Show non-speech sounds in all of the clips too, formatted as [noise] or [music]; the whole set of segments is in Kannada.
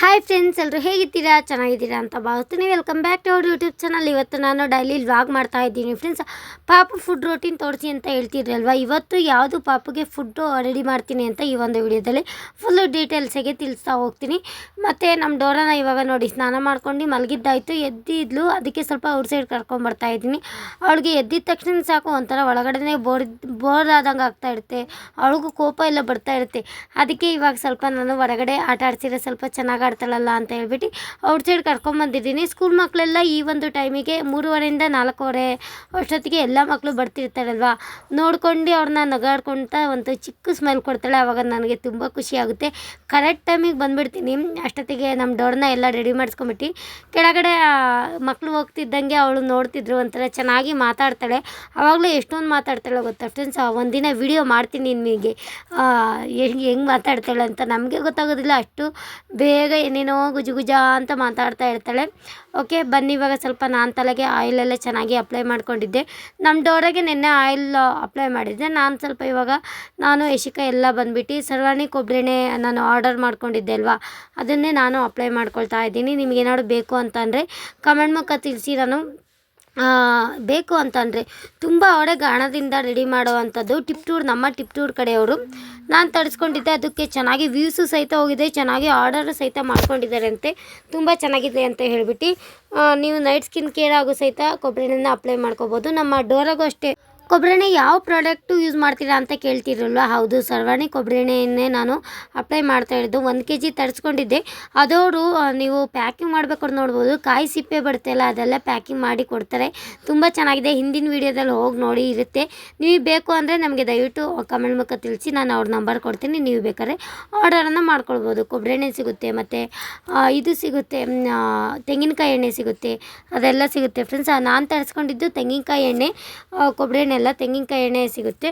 ಹಾಯ್ ಫ್ರೆಂಡ್ಸ್ ಎಲ್ಲರೂ ಹೇಗಿದ್ದೀರಾ? ಚೆನ್ನಾಗಿದ್ದೀರಾ ಅಂತ ಭಾವಿಸ್ತೀನಿ. Welcome back to our YouTube channel ಇವತ್ತು ನಾನು ಡೈಲಿ ವ್ಲಾಗ್ ಮಾಡ್ತಾ ಇದ್ದೀನಿ ಫ್ರೆಂಡ್ಸ್ ಪಾಪು ಫುಡ್ ರೋಟೀನ್ ತೋರಿಸಿ ಅಂತ ಹೇಳ್ತಿದ್ರಲ್ವ? ಇವತ್ತು ಯಾವುದು ಪಾಪುಗೆ ಫುಡ್ಡು ರೆಡಿ ಮಾಡ್ತೀನಿ ಅಂತ ಈ ಒಂದು ವಿಡಿಯೋದಲ್ಲಿ ಫುಲ್ಲು ಡೀಟೇಲ್ಸಾಗೆ ತಿಳಿಸ್ತಾ ಹೋಗ್ತೀನಿ. ಮತ್ತು ನಮ್ಮ ಡೋರನ ಇವಾಗ ನೋಡಿ, ಸ್ನಾನ ಮಾಡ್ಕೊಂಡು ಮಲಗಿದ್ದಾಯಿತು. ಎದ್ದಿದ್ಲು, ಅದಕ್ಕೆ ಸ್ವಲ್ಪ ಔಟ್ ಸೈಡ್ ಕರ್ಕೊಂಡ್ಬರ್ತಾ ಇದ್ದೀನಿ. ಅವಳಿಗೆ ಎದ್ದಿದ ತಕ್ಷಣ ಸಾಕು, ಒಂಥರ ಒಳಗಡೆನೇ ಬೋರ್ ಬೋರ್ ಆದಂಗೆ ಆಗ್ತಾ ಇರುತ್ತೆ. ಅವಳಿಗೂ ಕೋಪ ಎಲ್ಲ ಬರ್ತಾ ಇರುತ್ತೆ. ಅದಕ್ಕೆ ಇವಾಗ ಸ್ವಲ್ಪ ನಾನು ಹೊರಗಡೆ ಆಟ ಆಡ್ಸಿದ್ರೆ ಸ್ವಲ್ಪ ಚೆನ್ನಾಗಿ ಆಡ್ತಾಳಲ್ಲ ಅಂತ ಹೇಳ್ಬಿಟ್ಟು ಔಟ್ ಸೈಡ್ ಕರ್ಕೊಂಬಂದಿದ್ದೀನಿ. ಸ್ಕೂಲ್ ಮಕ್ಕಳೆಲ್ಲ ಈ ಒಂದು ಟೈಮಿಗೆ ಮೂರುವರೆಯಿಂದ ನಾಲ್ಕೂವರೆ ಅಷ್ಟೊತ್ತಿಗೆ ಎಲ್ಲ ಮಕ್ಕಳು ಬರ್ತಿರ್ತಾರಲ್ವ? ನೋಡ್ಕೊಂಡು ಅವ್ರನ್ನ ನಗಾಡ್ಕೊಳ್ತಾ ಒಂದು ಚಿಕ್ಕ ಸ್ಮೆಲ್ ಕೊಡ್ತಾಳೆ. ಆವಾಗ ನನಗೆ ತುಂಬ ಖುಷಿ ಆಗುತ್ತೆ. ಕರೆಕ್ಟ್ ಟೈಮಿಗೆ ಬಂದುಬಿಡ್ತೀನಿ. ಅಷ್ಟೊತ್ತಿಗೆ ನಮ್ಮ ಡೋರ್ನ ಎಲ್ಲ ರೆಡಿ ಮಾಡಿಸ್ಕೊಂಬಿಟ್ಟು ಕೆಳಗಡೆ ಮಕ್ಕಳು ಹೋಗ್ತಿದ್ದಂಗೆ ಅವಳು ನೋಡ್ತಿದ್ರು ಒಂಥರ ಚೆನ್ನಾಗಿ ಮಾತಾಡ್ತಾಳೆ. ಆವಾಗಲೂ ಎಷ್ಟೊಂದು ಮಾತಾಡ್ತಾಳೆ ಗೊತ್ತಾ ಫ್ರೆಂಡ್ಸ್ ಒಂದಿನ ವಿಡಿಯೋ ಮಾಡ್ತೀನಿ ನಿಮಗೆ ಹೆಂಗೆ ಹೆಂಗೆ ಮಾತಾಡ್ತಾಳೆ ಅಂತ ನಮಗೆ ಗೊತ್ತಾಗೋದಿಲ್ಲ. ಅಷ್ಟು ಬೇಗ ಏನೇನೋ ಗುಜು ಗುಜ ಅಂತ ಮಾತಾಡ್ತಾ ಇರ್ತಾಳೆ. ಓಕೆ ಬನ್ನಿ, ಇವಾಗ ಸ್ವಲ್ಪ ನಾನು ತಲೆಗೆ ಆಯಿಲೆಲ್ಲ ಚೆನ್ನಾಗಿ ಅಪ್ಲೈ ಮಾಡ್ಕೊಂಡಿದ್ದೆ. ನಮ್ಮ ಡೋರಾಗೆ ನಿನ್ನೆ ಆಯಿಲ್ ಅಪ್ಲೈ ಮಾಡಿದ್ದೆ. ನಾನು ಸ್ವಲ್ಪ ಇವಾಗ ನಾನು ಯಶಿಕ ಎಲ್ಲ ಬಂದ್ಬಿಟ್ಟು ಸರ್ವಾಣಿ ಕೊಬ್ಬರಿಣೆ ನಾನು ಆರ್ಡರ್ ಮಾಡ್ಕೊಂಡಿದ್ದೆ ಅಲ್ವಾ? ಅದನ್ನೇ ನಾನು ಅಪ್ಲೈ ಮಾಡ್ಕೊಳ್ತಾ ಇದ್ದೀನಿ. ನಿಮಗೇನಾದ್ರು ಬೇಕು ಅಂತಂದರೆ ಕಮೆಂಟ್ ಮುಖ ತಿಳಿಸಿ. ನಾನು ಬೇಕು ಅಂತಂದರೆ ತುಂಬ ಒಡೆಗೆ ಗಾಣದಿಂದ ರೆಡಿ ಮಾಡುವಂಥದ್ದು. ಟಿಪ್ ಟೂರ್ ನಮ್ಮ ಟಿಪ್ ಟೂರ್ ಕಡೆಯವರು. ನಾನು ತರಿಸ್ಕೊಂಡಿದ್ದೆ, ಅದಕ್ಕೆ ಚೆನ್ನಾಗಿ ವ್ಯೂಸು ಸಹಿತ ಹೋಗಿದೆ, ಚೆನ್ನಾಗಿ ಆರ್ಡರ್ ಸಹಿತ ಮಾಡ್ಕೊಂಡಿದ್ದಾರೆ ಅಂತೆ ತುಂಬ ಚೆನ್ನಾಗಿದೆ ಅಂತ ಹೇಳ್ಬಿಟ್ಟು ನೀವು ನೈಟ್ ಸ್ಕಿನ್ ಕೇರ್ ಆಗೋ ಸಹಿತ ಕೊಬ್ಬರಿ ಅಪ್ಲೈ ಮಾಡ್ಕೋಬೋದು. ನಮ್ಮ ಡೋರಾಗೂ ಅಷ್ಟೇ. ಕೊಬ್ಬರಿ ಯಾವ ಪ್ರಾಡಕ್ಟು ಯೂಸ್ ಮಾಡ್ತೀರಾ ಅಂತ ಕೇಳ್ತಿರಲ್ವ? ಹೌದು, ಸರ್ವಾಣಿ ಕೊಬ್ಬರಿ ಎಣ್ಣೆಯನ್ನೇ ನಾನು ಅಪ್ಲೈ ಮಾಡ್ತಾ ಇರೋದು. ಒಂದು ಕೆ ಜಿ ತರಿಸ್ಕೊಂಡಿದ್ದೆ ಅದವರು ನೀವು ಪ್ಯಾಕಿಂಗ್ ಮಾಡಬೇಕಾದ್ರೆ ನೋಡ್ಬೋದು. ಕಾಯಿ ಸಿಪ್ಪೆ ಬರುತ್ತಲ್ಲ ಅದೆಲ್ಲ ಪ್ಯಾಕಿಂಗ್ ಮಾಡಿ ಕೊಡ್ತಾರೆ. ತುಂಬ ಚೆನ್ನಾಗಿದೆ. ಹಿಂದಿನ ವೀಡಿಯೋದಲ್ಲಿ ಹೋಗಿ ನೋಡಿ, ಇರುತ್ತೆ. ನೀವು ಬೇಕು ಅಂದರೆ ನಮಗೆ ದಯವಿಟ್ಟು ಕಮೆಂಟ್ ಮುಖ ತಿಳಿಸಿ, ನಾನು ಅವ್ರ ನಂಬರ್ ಕೊಡ್ತೀನಿ. ನೀವು ಬೇಕಾದ್ರೆ ಆರ್ಡರನ್ನು ಮಾಡ್ಕೊಳ್ಬೋದು. ಕೊಬ್ಬರಿ ಎಣ್ಣೆ ಸಿಗುತ್ತೆ, ಮತ್ತು ಇದು ಸಿಗುತ್ತೆ ತೆಂಗಿನಕಾಯಿ ಎಣ್ಣೆ ಸಿಗುತ್ತೆ. ಅದೆಲ್ಲ ಸಿಗುತ್ತೆ. ಫ್ರೆಂಡ್ಸ್ ನಾನು ತರಿಸ್ಕೊಂಡಿದ್ದು ತೆಂಗಿನಕಾಯಿ ಎಣ್ಣೆ ಕೊಬ್ಬರಿ ಎಣ್ಣೆ ಎಲ್ಲ ತೆಂಗಿನಕಾಯಿ ಎಣ್ಣೆ ಸಿಗುತ್ತೆ.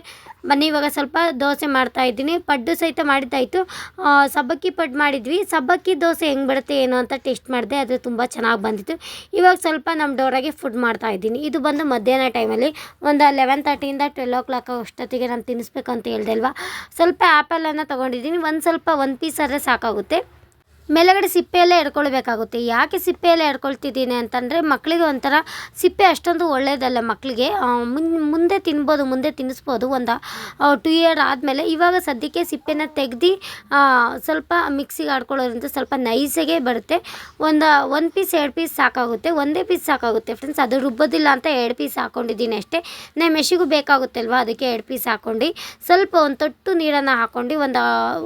ಬನ್ನಿ, ಇವಾಗ ಸ್ವಲ್ಪ ದೋಸೆ ಮಾಡ್ತಾ ಇದ್ದೀನಿ. ಪಡ್ಡು ಸಹಿತ ಮಾಡಿದ್ದಾಯಿತು. ಸಬ್ಬಕ್ಕಿ ಪಡ್ಡು ಮಾಡಿದ್ವಿ. ಸಬ್ಬಕ್ಕಿ ದೋಸೆ ಹೆಂಗೆ ಬರುತ್ತೆ, ಏನು ಅಂತ ಟೇಸ್ಟ್ ಮಾಡಿದೆ. ಅದು ತುಂಬ ಚೆನ್ನಾಗಿ ಬಂದಿತ್ತು. ಇವಾಗ ಸ್ವಲ್ಪ ನಮ್ಮ ಡೋರಾಗೆ ಫುಡ್ ಮಾಡ್ತಾ ಇದ್ದೀನಿ. ಇದು ಬಂದು ಮಧ್ಯಾಹ್ನ ಟೈಮಲ್ಲಿ ಒಂದು ಲೆವೆನ್ ತರ್ಟಿಯಿಂದ ಟ್ವೆಲ್ ಓ ಕ್ಲಾಕ್ ಅಷ್ಟೊತ್ತಿಗೆ ನಾನು ತಿನ್ನಿಸ್ಬೇಕು ಅಂತ ಹೇಳ್ದೆ ಅಲ್ವಾ? ಸ್ವಲ್ಪ ಆ್ಯಪಲನ್ನು ತೊಗೊಂಡಿದ್ದೀನಿ. ಒಂದು ಸ್ವಲ್ಪ ಒಂದು ಪೀಸ್ ಆದರೆ ಸಾಕಾಗುತ್ತೆ. ಮೇಲಗಡೆ ಸಿಪ್ಪೆಯಲ್ಲೇ ಎಡ್ಕೊಳ್ಬೇಕಾಗುತ್ತೆ. ಯಾಕೆ ಸಿಪ್ಪೆಯಲ್ಲೇ ಎಡ್ಕೊಳ್ತಿದ್ದೀನಿ ಅಂತಂದರೆ ಮಕ್ಕಳಿಗೆ ಒಂಥರ ಸಿಪ್ಪೆ ಅಷ್ಟೊಂದು ಒಳ್ಳೆಯದಲ್ಲ ಮಕ್ಕಳಿಗೆ ಮುಂದೆ ತಿನ್ಬೋದು, ಮುಂದೆ ತಿನ್ನಿಸ್ಬೋದು ಒಂದು ಟು ಇಯರ್ ಆದಮೇಲೆ ಇವಾಗ ಸದ್ಯಕ್ಕೆ ಸಿಪ್ಪೆನ ತೆಗ್ದು ಸ್ವಲ್ಪ ಮಿಕ್ಸಿಗೆ ಆಡ್ಕೊಳ್ಳೋದ್ರಿಂದ ಸ್ವಲ್ಪ ನೈಸಾಗೆ ಬರುತ್ತೆ. ಒಂದು ಒಂದು ಪೀಸ್ ಎರಡು ಪೀಸ್ ಸಾಕಾಗುತ್ತೆ. ಒಂದೇ ಪೀಸ್ ಸಾಕಾಗುತ್ತೆ ಫ್ರೆಂಡ್ಸ್ ಅದು ರುಬ್ಬೋದಿಲ್ಲ ಅಂತ ಎರಡು ಪೀಸ್ ಹಾಕ್ಕೊಂಡಿದ್ದೀನಿ ಅಷ್ಟೇ. ನಾನು ಮೆಷಿಗೂ ಬೇಕಾಗುತ್ತೆ ಅಲ್ವಾ ಅದಕ್ಕೆ ಎರಡು ಪೀಸ್ ಹಾಕ್ಕೊಂಡು ಸ್ವಲ್ಪ ಒಂದು ತೊಟ್ಟು ನೀರನ್ನು ಹಾಕ್ಕೊಂಡು ಒಂದು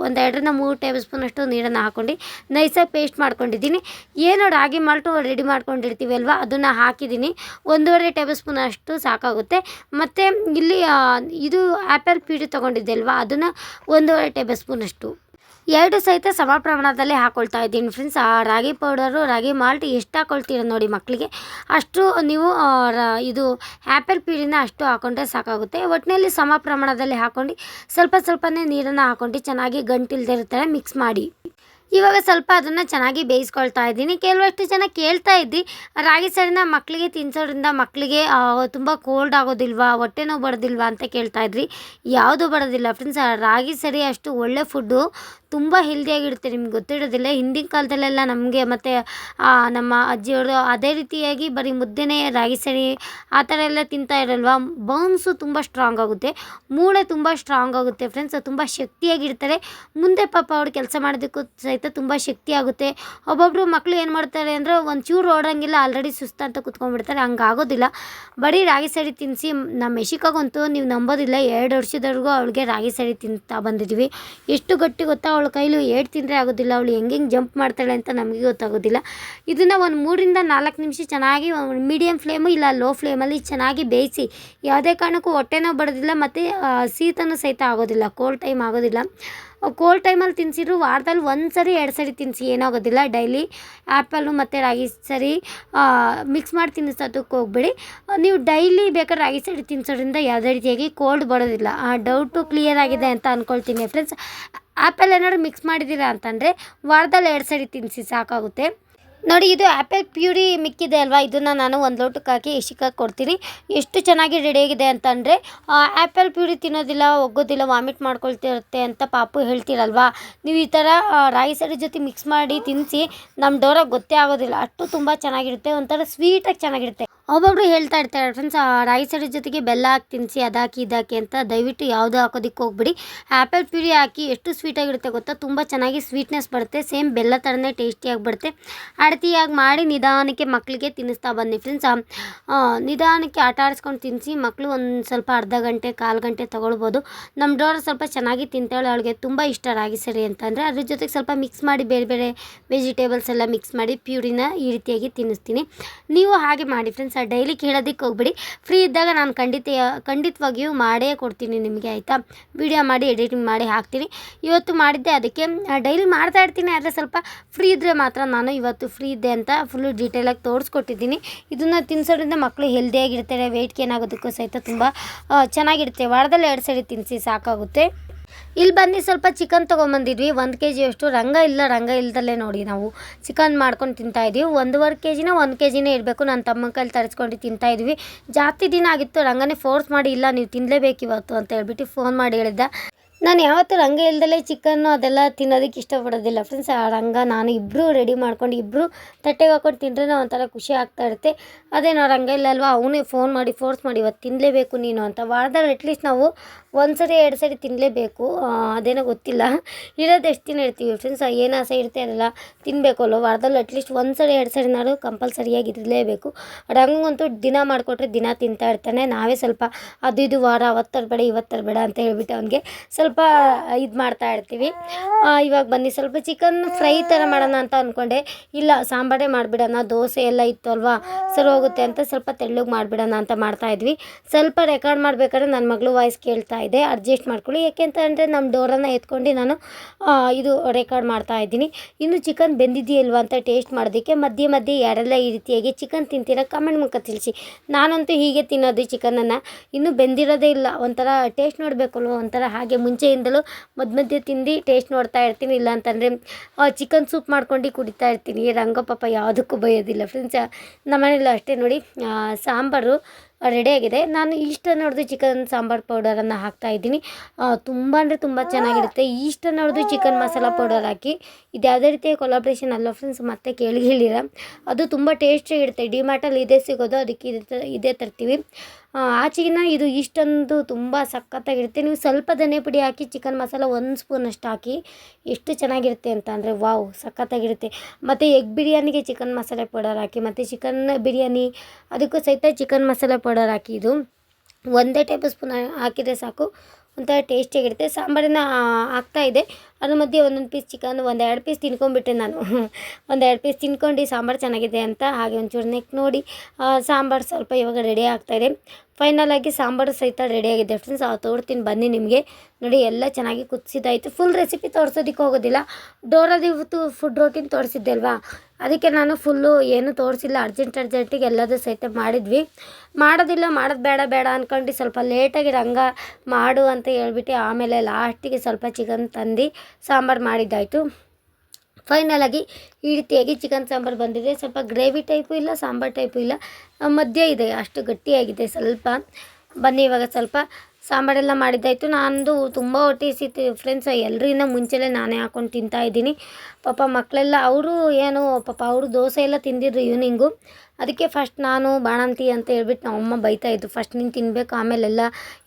ಒಂದು ಎರಡರಿಂದ ಮೂರು ಟೇಬಲ್ ಸ್ಪೂನ್ ಅಷ್ಟು ನೀರನ್ನು ಹಾಕ್ಕೊಂಡು ನೈಸಾಗಿ ಪೇಸ್ಟ್ ಮಾಡ್ಕೊಂಡಿದ್ದೀನಿ. ಏನು ರಾಗಿ ಮಾಲ್ಟು ರೆಡಿ ಮಾಡ್ಕೊಂಡಿರ್ತೀವಿ ಅಲ್ವಾ ಅದನ್ನು ಹಾಕಿದ್ದೀನಿ. ಒಂದೂವರೆ ಟೇಬಲ್ ಸ್ಪೂನ್ ಅಷ್ಟು ಸಾಕಾಗುತ್ತೆ. ಮತ್ತು ಇಲ್ಲಿ ಇದು ಆ್ಯಪಲ್ ಪೀಡಿ ತೊಗೊಂಡಿದ್ದೆ ಅಲ್ವಾ ಅದನ್ನು ಒಂದೂವರೆ ಟೇಬಲ್ ಸ್ಪೂನ್ ಅಷ್ಟು. ಎರಡು ಸಹಿತ ಸಮ ಪ್ರಮಾಣದಲ್ಲಿ ಹಾಕ್ಕೊಳ್ತಾ ಇದ್ದೀನಿ ಫ್ರೆಂಡ್ಸ್ ಆ, ರಾಗಿ ಪೌಡರು, ರಾಗಿ ಮಾಲ್ಟ್ ಎಷ್ಟು ಹಾಕೊಳ್ತೀರ ನೋಡಿ ಮಕ್ಕಳಿಗೆ ಅಷ್ಟು ನೀವು ಇದು ಆ್ಯಪಲ್ ಪೀಡಿನ ಅಷ್ಟು ಹಾಕೊಂಡ್ರೆ ಸಾಕಾಗುತ್ತೆ. ಒಟ್ಟಿನಲ್ಲಿ ಸಮ ಪ್ರಮಾಣದಲ್ಲಿ ಹಾಕ್ಕೊಂಡು ಸ್ವಲ್ಪ ಸ್ವಲ್ಪನೇ ನೀರನ್ನು ಹಾಕೊಂಡು ಚೆನ್ನಾಗಿ ಗಂಟಿಲ್ದೇ ಇರ್ತಾರೆ ಮಿಕ್ಸ್ ಮಾಡಿ. ಇವಾಗ ಸ್ವಲ್ಪ ಅದನ್ನು ಚೆನ್ನಾಗಿ ಬೇಯಿಸ್ಕೊಳ್ತಾ ಇದ್ದೀನಿ. ಕೆಲವಷ್ಟು ಜನ ಕೇಳ್ತಾ ಇದ್ದಿ, ರಾಗಿ ಸರಿನ ಮಕ್ಕಳಿಗೆ ತಿನ್ನಿಸೋದ್ರಿಂದ ಮಕ್ಕಳಿಗೆ ತುಂಬ ಕೋಲ್ಡ್ ಆಗೋದಿಲ್ವಾ, ಹೊಟ್ಟೆ ನೋವು ಬರೋದಿಲ್ವಾ ಅಂತ ಕೇಳ್ತಾ ಇದ್ರಿ. ಯಾವುದು ಬರೋದಿಲ್ಲ ಫ್ರೆಂಡ್ಸ್ ರಾಗಿ ಸರಿ ಅಷ್ಟು ಒಳ್ಳೆ ಫುಡ್ಡು ತುಂಬ ಹೆಲ್ದಿಯಾಗಿರುತ್ತೆ ನಿಮ್ಗೆ ಗೊತ್ತಿರೋದಿಲ್ಲ, ಹಿಂದಿನ ಕಾಲದಲ್ಲೆಲ್ಲ ನಮಗೆ ಮತ್ತು ನಮ್ಮ ಅಜ್ಜಿಯವರು ಅದೇ ರೀತಿಯಾಗಿ ಬರೀ ಮುದ್ದೆನೇ, ರಾಗಿ ಸರಿ ಆ ಥರ ಎಲ್ಲ ತಿಂತಾ ಇರಲ್ವಾ? ಬೌನ್ಸು ತುಂಬ ಸ್ಟ್ರಾಂಗ್ ಆಗುತ್ತೆ. ಮೂಳೆ ತುಂಬ ಸ್ಟ್ರಾಂಗ್ ಆಗುತ್ತೆ ಫ್ರೆಂಡ್ಸ್ ತುಂಬ ಶಕ್ತಿಯಾಗಿರ್ತಾರೆ. ಮುಂದೆ ಪಾಪ ಅವ್ರು ಕೆಲಸ ಮಾಡೋದಕ್ಕೂ ಸಹಿತ ತುಂಬ ಶಕ್ತಿ ಆಗುತ್ತೆ. ಒಬ್ಬೊಬ್ಬರು ಮಕ್ಕಳು ಏನು ಮಾಡ್ತಾರೆ ಅಂದರೆ ಒಂಚೂರು ಓಡೋಂಗಿಲ್ಲ ಆಲ್ರೆಡಿ ಸುಸ್ತು ಅಂತ ಕುತ್ಕೊಂಡ್ಬಿಡ್ತಾರೆ. ಹಂಗೆ ಆಗೋದಿಲ್ಲ. ಬರೀ ರಾಗಿ ಸರಿ ತಿನ್ನಿಸಿ ನಮ್ಮ ಮೆಶಿಕಾಗಂತೂ ನೀವು ನಂಬೋದಿಲ್ಲ, ಎರಡು ವರ್ಷದವರೆಗೂ ಅವಳಿಗೆ ರಾಗಿ ಸರಿ ತಿಂತಾ ಬಂದಿದ್ದೀವಿ ಎಷ್ಟು ಗಟ್ಟಿ ಗೊತ್ತಾ ಅವಳ ಕೈಲೂ ಏಟ್ ತಿಂದರೆ ಆಗೋದಿಲ್ಲ, ಅವಳು ಹೆಂಗೆ ಜಂಪ್ ಮಾಡ್ತಾಳೆ ಅಂತ ನಮಗೆ ಗೊತ್ತಾಗೋದಿಲ್ಲ. ಇದನ್ನು ಒಂದು ಮೂರಿಂದ ನಾಲ್ಕು ನಿಮಿಷ ಚೆನ್ನಾಗಿ ಮೀಡಿಯಮ್ ಫ್ಲೇಮು ಇಲ್ಲ ಲೋ ಫ್ಲೇಮಲ್ಲಿ ಚೆನ್ನಾಗಿ ಬೇಯಿಸಿ, ಯಾವುದೇ ಕಾರಣಕ್ಕೂ ಹೊಟ್ಟೆನೂ ಬರೋದಿಲ್ಲ, ಮತ್ತು ಶೀತನೂ ಸಹಿತ ಆಗೋದಿಲ್ಲ ಕೋಲ್ಡ್ ಟೈಮ್ ಆಗೋದಿಲ್ಲ. ಕೋಲ್ಡ್ ಟೈಮಲ್ಲಿ ತಿನ್ಸಿದ್ರು, ವಾರದಲ್ಲಿ ಒಂದು ಸರಿ ಎರಡು ಸರಿ ತಿನ್ನಿಸಿ ಏನಾಗೋದಿಲ್ಲ. ಡೈಲಿ ಆ್ಯಪಲ್ಲು ಮತ್ತು ರಾಗಿ ಸರಿ ಮಿಕ್ಸ್ ಮಾಡಿ ತಿನ್ನಿಸೋದಕ್ಕೆ ಹೋಗ್ಬೇಡಿ. ನೀವು ಡೈಲಿ ಬೇಕಾದ್ರೆ ರಾಗಿ ಸರಿ ತಿನ್ನಿಸೋದ್ರಿಂದ ಯಾವುದೇ ರೀತಿಯಾಗಿ ಕೋಲ್ಡ್ ಬರೋದಿಲ್ಲ. ಆ ಡೌಟು ಕ್ಲಿಯರ್ ಆಗಿದೆ ಅಂತ ಅಂದ್ಕೊಳ್ತೀನಿ ಫ್ರೆಂಡ್ಸ್ ಆ್ಯಪಲ್ ಏನಾದ್ರು ಮಿಕ್ಸ್ ಮಾಡಿದ್ದೀರಾ ಅಂತಂದರೆ, ವಾರದಲ್ಲಿ ಎರಡು ಸರಿ ತಿನ್ನಿಸಿ ಸಾಕಾಗುತ್ತೆ. ನೋಡಿ, ಇದು ಆ್ಯಪಲ್ ಪ್ಯೂರಿ ಮಿಕ್ಕಿದೆ ಅಲ್ವಾ? ಇದನ್ನು ನಾನು ಒಂದು ಲೋಟಕ್ಕೆ ಹಾಕಿ ಇಷ್ಟಕ್ಕೆ ಕೊಡ್ತೀನಿ. ಎಷ್ಟು ಚೆನ್ನಾಗಿ ರೆಡಿಯಾಗಿದೆ ಅಂತಂದರೆ ಆ್ಯಪಲ್ ಪ್ಯೂರಿ ತಿನ್ನೋದಿಲ್ಲ, ಒಗ್ಗೋದಿಲ್ಲ, ವಾಮಿಟ್ ಮಾಡ್ಕೊಳ್ತಿರುತ್ತೆ ಅಂತ ಪಾಪು ಹೇಳ್ತೀರಲ್ವಾ? ನೀವು ಈ ಥರ ರಾಯಿ ಸರಿ ಜೊತೆ ಮಿಕ್ಸ್ ಮಾಡಿ ತಿನ್ನಿಸಿ ನಮ್ಮ ಡೋರಾಗ ಗೊತ್ತೇ ಆಗೋದಿಲ್ಲ. ಅಷ್ಟು ತುಂಬ ಚೆನ್ನಾಗಿರುತ್ತೆ, ಒಂಥರ ಸ್ವೀಟಾಗಿ ಚೆನ್ನಾಗಿರುತ್ತೆ. ಒಬ್ಬೊಬ್ರು ಹೇಳ್ತಾ ಇರ್ತಾರೆ, ಫ್ರೆಂಡ್ಸ್, ಆ ರಾಗಿ ಸರಿ ಜೊತೆಗೆ ಬೆಲ್ಲ ಹಾಕಿ ತಿನ್ನಿಸಿ ಅದಾಕಿ ಇದಾಕಿ ಅಂತ ದಯವಿಟ್ಟು ಯಾವುದು ಹಾಕೋದಕ್ಕೆ ಹೋಗ್ಬಿಡಿ. ಆ್ಯಪಲ್ ಪ್ಯೂರಿ ಹಾಕಿ ಎಷ್ಟು ಸ್ವೀಟಾಗಿರುತ್ತೆ ಗೊತ್ತಾ? ತುಂಬ ಚೆನ್ನಾಗಿ ಸ್ವೀಟ್ನೆಸ್ ಬರುತ್ತೆ ಸೇಮ್ ಬೆಲ್ಲ ಥರನೇ ಟೇಸ್ಟಿಯಾಗಿ ಬರುತ್ತೆ. ಅಡತಿಯಾಗಿ ಮಾಡಿ ನಿಧಾನಕ್ಕೆ ಮಕ್ಕಳಿಗೆ ತಿನ್ನಿಸ್ತಾ ಬನ್ನಿ. ಫ್ರೆಂಡ್ಸ್ ನಿಧಾನಕ್ಕೆ ಆಟ ಆಡಿಸ್ಕೊಂಡು ತಿನ್ನಿಸಿ ಮಕ್ಕಳು ಒಂದು ಸ್ವಲ್ಪ ಅರ್ಧ ಗಂಟೆ, ಕಾಲು ಗಂಟೆ ತೊಗೊಳ್ಬೋದು. ನಮ್ಮ ಡೋರ್ ಸ್ವಲ್ಪ ಚೆನ್ನಾಗಿ ತಿಂತಾಳೆ, ಅವಳಿಗೆ ತುಂಬ ಇಷ್ಟ ರಾಗಿ ಸರಿ ಅಂತಂದರೆ ಅದ್ರ ಜೊತೆಗೆ ಸ್ವಲ್ಪ ಮಿಕ್ಸ್ ಮಾಡಿ ಬೇರೆ ಬೇರೆ ವೆಜಿಟೇಬಲ್ಸ್ ಎಲ್ಲ ಮಿಕ್ಸ್ ಮಾಡಿ ಪ್ಯೂರಿನ ಈ ರೀತಿಯಾಗಿ ತಿನ್ನಿಸ್ತೀನಿ. ನೀವು ಹಾಗೆ ಮಾಡಿ, ಫ್ರೆಂಡ್ಸ್ ಡೈಲಿ ಕೇಳೋದಕ್ಕೆ ಹೋಗ್ಬಿಡಿ. ಫ್ರೀ ಇದ್ದಾಗ ನಾನು ಖಂಡಿತ, ಖಂಡಿತವಾಗಿಯೂ ಮಾಡೇ ಕೊಡ್ತೀನಿ ನಿಮಗೆ, ಆಯಿತಾ? ವಿಡಿಯೋ ಮಾಡಿ ಎಡಿಟಿಂಗ್ ಮಾಡಿ ಹಾಕ್ತೀನಿ. ಇವತ್ತು ಮಾಡಿದ್ದೆ ಅದಕ್ಕೆ ಡೈಲಿ ಮಾಡ್ತಾ ಇರ್ತೀನಿ, ಆದರೆ ಸ್ವಲ್ಪ ಫ್ರೀ ಇದ್ದರೆ ಮಾತ್ರ ನಾನು ಇವತ್ತು ಫ್ರೀ ಇದ್ದೆ ಅಂತ ಫುಲ್ಲು ಡೀಟೇಲಾಗಿ ತೋರಿಸ್ಕೊಟ್ಟಿದ್ದೀನಿ. ಇದನ್ನು ತಿನ್ಸೋದ್ರಿಂದ ಮಕ್ಕಳು ಹೆಲ್ದಿಯಾಗಿರ್ತಾರೆ ವೆಯ್ಟ್ ಗೇನ್ ಆಗೋದಕ್ಕೂ ಸಹಿತ ತುಂಬ ಚೆನ್ನಾಗಿರುತ್ತೆ. ವಾರದಲ್ಲಿ ಎರಡು ಸರಿ ತಿನ್ನಿಸಿ ಸಾಕಾಗುತ್ತೆ. ಇಲ್ಲಿ ಬಂದು ಸ್ವಲ್ಪ ಚಿಕನ್ ತೊಗೊಂಬಂದಿದ್ವಿ. ಒಂದು ಕೆ ಜಿಯಷ್ಟು ರಂಗ ಇಲ್ಲ, ರಂಗ ಇಲ್ದಲ್ಲೇ ನೋಡಿ ನಾವು. ಚಿಕನ್ ಮಾಡ್ಕೊಂಡು ತಿಂತಾ ಇದೀವಿ. ಒಂದೂವರೆ ಕೆ ಜಿನ ಒಂದು ಕೆ ಜಿನೇ ಇರಬೇಕು. ನನ್ನ ತಮ್ಮ ಕೈಲಿ ತರಿಸ್ಕೊಂಡು ತಿಂತಾ ಇದ್ವಿ. ಜಾಸ್ತಿ ದಿನ ಆಗಿತ್ತು, ರಂಗನೇ ಫೋರ್ಸ್ ಮಾಡಿ ಇಲ್ಲ, ನೀವು ತಿನ್ನಲೇಬೇಕು ಇವತ್ತು ಅಂತ ಹೇಳ್ಬಿಟ್ಟು ಫೋನ್ ಮಾಡಿ ಹೇಳಿದ್ದ. ನಾನು ಯಾವತ್ತೂ ರಂಗ ಇಲ್ದಲೇ ಚಿಕನ್ನು ಅದೆಲ್ಲ ತಿನ್ನೋದಕ್ಕೆ ಇಷ್ಟಪಡೋದಿಲ್ಲ. ಫ್ರೆಂಡ್ಸ್ ಆ ರಂಗ ನಾನು ಇಬ್ಬರೂ ರೆಡಿ ಮಾಡ್ಕೊಂಡು ಇಬ್ಬರೂ ತಟ್ಟೆಗೆ ಹಾಕೊಂಡು ತಿಂದ್ರೆ ಒಂಥರ ಖುಷಿ ಆಗ್ತಾ ಇರುತ್ತೆ. ಅದೇನೋ ರಂಗ ಇಲ್ಲ ಅಲ್ವಾ? ಅವನೇ ಫೋನ್ ಮಾಡಿ ಫೋರ್ಸ್ ಮಾಡಿ ಇವತ್ತು ತಿನ್ನಲೇಬೇಕು ನೀನು ಅಂತ. ವಾರದಲ್ಲಿ ಅಟ್ಲೀಸ್ಟ್ ನಾವು ಒಂದು ಸರಿ ಎರಡು ಸರಿ ತಿನ್ನಲೇಬೇಕು ಅದೇನೋ ಗೊತ್ತಿಲ್ಲ. ಇರೋದು ಎಷ್ಟು ದಿನ ಇರ್ತೀವಿ ಫ್ರೆಂಡ್ಸ್ ಏನು ಆಸೆ ಇರುತ್ತೆ ಅದೆಲ್ಲ ತಿನ್ನಬೇಕು ಅಲ್ವ? ವಾರದಲ್ಲಿ ಅಟ್ಲೀಸ್ಟ್ ಒಂದು ಸರಿ ಎರಡು ಸರಿ ನಾನು ಕಂಪಲ್ಸರಿಯಾಗಿ ಇರಲೇಬೇಕು ರಂಗಂತೂ ದಿನ ಮಾಡಿಕೊಟ್ರೆ ದಿನ ತಿಂತಾ ಇರ್ತಾನೆ. ನಾವೇ ಸ್ವಲ್ಪ ಅದು ಇದು ವಾರ ಅವತ್ತರ ತರಬೇಡ ಇವತ್ತು ತರಬೇಡ ಅಂತ ಹೇಳಿಬಿಟ್ಟು ಅವನಿಗೆ ಸ್ವಲ್ಪ ಇದು ಮಾಡ್ತಾ ಇರ್ತೀವಿ. ಇವಾಗ ಬನ್ನಿ, ಸ್ವಲ್ಪ ಚಿಕನ್ ಫ್ರೈ ಥರ ಮಾಡೋಣ ಅಂತ ಅಂದ್ಕೊಂಡೆ ಇಲ್ಲ, ಸಾಂಬಾರೇ ಮಾಡಿಬಿಡೋಣ, ದೋಸೆ ಎಲ್ಲ ಇತ್ತು ಅಲ್ವಾ? ಸರಿ ಹೋಗುತ್ತೆ ಅಂತ ಸ್ವಲ್ಪ ತೆಳ್ಳಗೆ ಮಾಡಿಬಿಡೋಣ ಅಂತ ಮಾಡ್ತಾ ಇದ್ವಿ. ಸ್ವಲ್ಪ ರೆಕಾರ್ಡ್ ಮಾಡಬೇಕಾದ್ರೆ ನನ್ನ ಮಗಳು ವಾಯ್ಸ್ ಕೇಳ್ತಾ ಇದೆ. ಅಡ್ಜಸ್ಟ್ ಮಾಡ್ಕೊಳ್ಳಿ. ಯಾಕೆಂತಂದರೆ ನಮ್ಮ ಡೋರನ್ನು ಎತ್ಕೊಂಡು ನಾನು ಇದು ರೆಕಾರ್ಡ್ ಮಾಡ್ತಾ ಇದ್ದೀನಿ. ಇನ್ನು ಚಿಕನ್ ಬೆಂದಿದೆಯಲ್ವ ಅಂತ ಟೇಸ್ಟ್ ಮಾಡೋದಕ್ಕೆ ಮಧ್ಯೆ ಮಧ್ಯೆ ಯಾರೆಲ್ಲ ಈ ರೀತಿಯಾಗಿ ಚಿಕನ್ ತಿಂತೀರಾ ಕಮೆಂಟ್ ಮುಖ ತಿಳಿಸಿ. ನಾನಂತೂ ಹೀಗೆ ತಿನ್ನೋದು ಚಿಕನನ್ನು ಇನ್ನೂ ಬೆಂದಿರೋದೇ ಇಲ್ಲ. ಒಂಥರ ಟೇಸ್ಟ್ ನೋಡಬೇಕಲ್ವ? ಒಂಥರ ಹಾಗೆ ಮುಂಚೆಯಿಂದಲೂ ಮಧ್ಯ ಮಧ್ಯೆ ತಿಂದು ಟೇಸ್ಟ್ ನೋಡ್ತಾ ಇರ್ತೀನಿ. ಇಲ್ಲ ಅಂತಂದರೆ ಚಿಕನ್ ಸೂಪ್ ಮಾಡ್ಕೊಂಡು ಕುಡಿತಾ ಇರ್ತೀನಿ. ರಂಗ ಪಾಪ ಯಾವುದಕ್ಕೂ ಬೈಯೋದಿಲ್ಲ. ಫ್ರೆಂಡ್ಸ್ ನಮ್ಮನೇಲೂ ಅಷ್ಟೇ ನೋಡಿ. ಸಾಂಬಾರು ರೆಡಿಯಾಗಿದೆ ನಾನು ಇಷ್ಟು ನೋಡಿದು ಚಿಕನ್ ಸಾಂಬಾರು ಪೌಡರನ್ನು ಹಾಕ್ತಾ ಇದ್ದೀನಿ. ತುಂಬ ಅಂದರೆ ತುಂಬ ಚೆನ್ನಾಗಿರುತ್ತೆ. ಇಷ್ಟನ್ನು ಹೊಡೆದು ಚಿಕನ್ ಮಸಾಲ ಪೌಡರ್ ಹಾಕಿ. ಇದು ಯಾವುದೇ ರೀತಿಯ ಕೊಲಾಬ್ರೇಷನ್ ಅಲ್ಲ ಫ್ರೆಂಡ್ಸ್ ಮತ್ತೆ ಕೇಳಿ ಹೇಳಿರ. ಅದು ತುಂಬ ಟೇಸ್ಟಿಯಾಗಿರುತ್ತೆ ಡಿಮಾರ್ಟಲ್ಲಿ ಇದೇ, ಸಿಗೋದು. ಅದಕ್ಕೆ ಇದೇ ತರ್ತೀವಿ. ಆಚೆಗಿನ ಇದು ಇಷ್ಟೊಂದು ತುಂಬ ಸಖತ್ತಾಗಿರುತ್ತೆ. ನೀವು ಸ್ವಲ್ಪ ಧನೆ ಪುಡಿ ಹಾಕಿ ಚಿಕನ್ ಮಸಾಲ ಒಂದು ಸ್ಪೂನಷ್ಟು ಹಾಕಿ ಎಷ್ಟು ಚೆನ್ನಾಗಿರುತ್ತೆ ಅಂತ ಅಂದರೆ ವಾವ್, ಸಖತ್ತಾಗಿರುತ್ತೆ. ಮತ್ತು ಎಗ್ ಬಿರಿಯಾನಿಗೆ ಚಿಕನ್ ಮಸಾಲೆ ಪೌಡರ್ ಹಾಕಿ, ಮತ್ತು ಚಿಕನ್ ಬಿರಿಯಾನಿ, ಅದಕ್ಕೂ ಸಹಿತ ಚಿಕನ್ ಮಸಾಲೆ ಪೌಡರ್ ಹಾಕಿ ಇದು ಒಂದೇ ಟೇಬಲ್ ಸ್ಪೂನ್ ಹಾಕಿದರೆ ಸಾಕು, ಒಂಥರ ಟೇಸ್ಟಿಯಾಗಿರುತ್ತೆ. ಸಾಂಬಾರಿನ ಹಾಕ್ತಾ ಅದ್ರ ಮಧ್ಯೆ ಒಂದೊಂದು ಪೀಸ್ ಚಿಕನ್ ಒಂದು ಎರಡು ಪೀಸ್ ತಿನ್ಕೊಂಡ್ಬಿಟ್ಟೆ ನಾನು. ಒಂದು ಎರಡು ಪೀಸ್ ತಿನ್ಕೊಂಡು ಸಾಂಬಾರು ಚೆನ್ನಾಗಿದೆ ಅಂತ ಹಾಗೆ ಒಂಚೂರು ನೆಕ್ ನೋಡಿ ಸಾಂಬಾರು ಸ್ವಲ್ಪ ಇವಾಗ ರೆಡಿ ಆಗ್ತಾಯಿದೆ ಫೈನಲ್ ಆಗಿ ಸಾಂಬಾರು ಸಹಿತ ರೆಡಿಯಾಗಿದೆ ಫ್ರೆಂಡ್ಸ್ ಆ, ತೋರ್ತೀನಿ ಬನ್ನಿ ನಿಮಗೆ. ನೋಡಿ, ಎಲ್ಲ ಚೆನ್ನಾಗಿ ಕುದಿಸಿದಾಯಿತು. ಫುಲ್ ರೆಸಿಪಿ ತೋರಿಸೋದಕ್ಕೆ ಹೋಗೋದಿಲ್ಲ. ಡೋರಾದ ಇವತ್ತು ಫುಡ್ ರೋಟೀನ್ ತೋರಿಸಿದ್ದೆ ಅಲ್ವಾ? ಅದಕ್ಕೆ ನಾನು ಫುಲ್ಲು ಏನು ತೋರಿಸಿಲ್ಲ. ಅರ್ಜೆಂಟ್ ಅರ್ಜೆಂಟಿಗೆ ಎಲ್ಲದೂ ಸಹಿತ ಮಾಡಿದ್ವಿ. ಮಾಡೋದಿಲ್ಲ, ಮಾಡೋದು ಬೇಡ ಬೇಡ ಅಂದ್ಕೊಂಡು ಸ್ವಲ್ಪ ಲೇಟಾಗಿ ರಂಗ ಮಾಡು ಅಂತ ಹೇಳ್ಬಿಟ್ಟು ಆಮೇಲೆ ಲಾಸ್ಟಿಗೆ ಸ್ವಲ್ಪ ಚಿಕನ್ ತಂದು ಸಾಂಬಾರು ಮಾಡಿದ್ದಾಯಿತು. ಫೈನಲಾಗಿ ಈ ರೀತಿಯಾಗಿ ಚಿಕನ್ ಸಾಂಬಾರು ಬಂದಿದೆ. ಸ್ವಲ್ಪ ಗ್ರೇವಿ ಟೈಪು ಇಲ್ಲ, ಸಾಂಬಾರು ಟೈಪು ಇಲ್ಲ. ಮಧ್ಯ ಇದೆ, ಅಷ್ಟು ಗಟ್ಟಿಯಾಗಿದೆ ಸ್ವಲ್ಪ. ಬನ್ನಿ, ಇವಾಗ ಸ್ವಲ್ಪ ಸಾಂಬಾರೆಲ್ಲ ಮಾಡಿದ್ದಾಯಿತು. ನಂದು ತುಂಬ ಹೊಟ್ಟೆ ಸಿತ್ತು ಫ್ರೆಂಡ್ಸ್ ಎಲ್ಲರಿಗೂ ಮುಂಚೆಲೇ ನಾನೇ ಹಾಕೊಂಡು ತಿಂತಾ ಇದ್ದೀನಿ. ಪಾಪ ಮಕ್ಕಳೆಲ್ಲ ಅವರು ಏನು, ಪಾಪ ಅವರು ದೋಸೆ ಎಲ್ಲ ತಿಂದಿದ್ರು ಈವ್ನಿಂಗು ಅದಕ್ಕೆ ಫಸ್ಟ್ ನಾನು ಬಾಣಂತಿ ಅಂತ ಹೇಳ್ಬಿಟ್ಟು ನಮ್ಮಮ್ಮ ಬೈತಾ ಇದ್ದು ಫಸ್ಟ್ ನೀನು ತಿನ್ನಬೇಕು ಆಮೇಲೆಲ್ಲ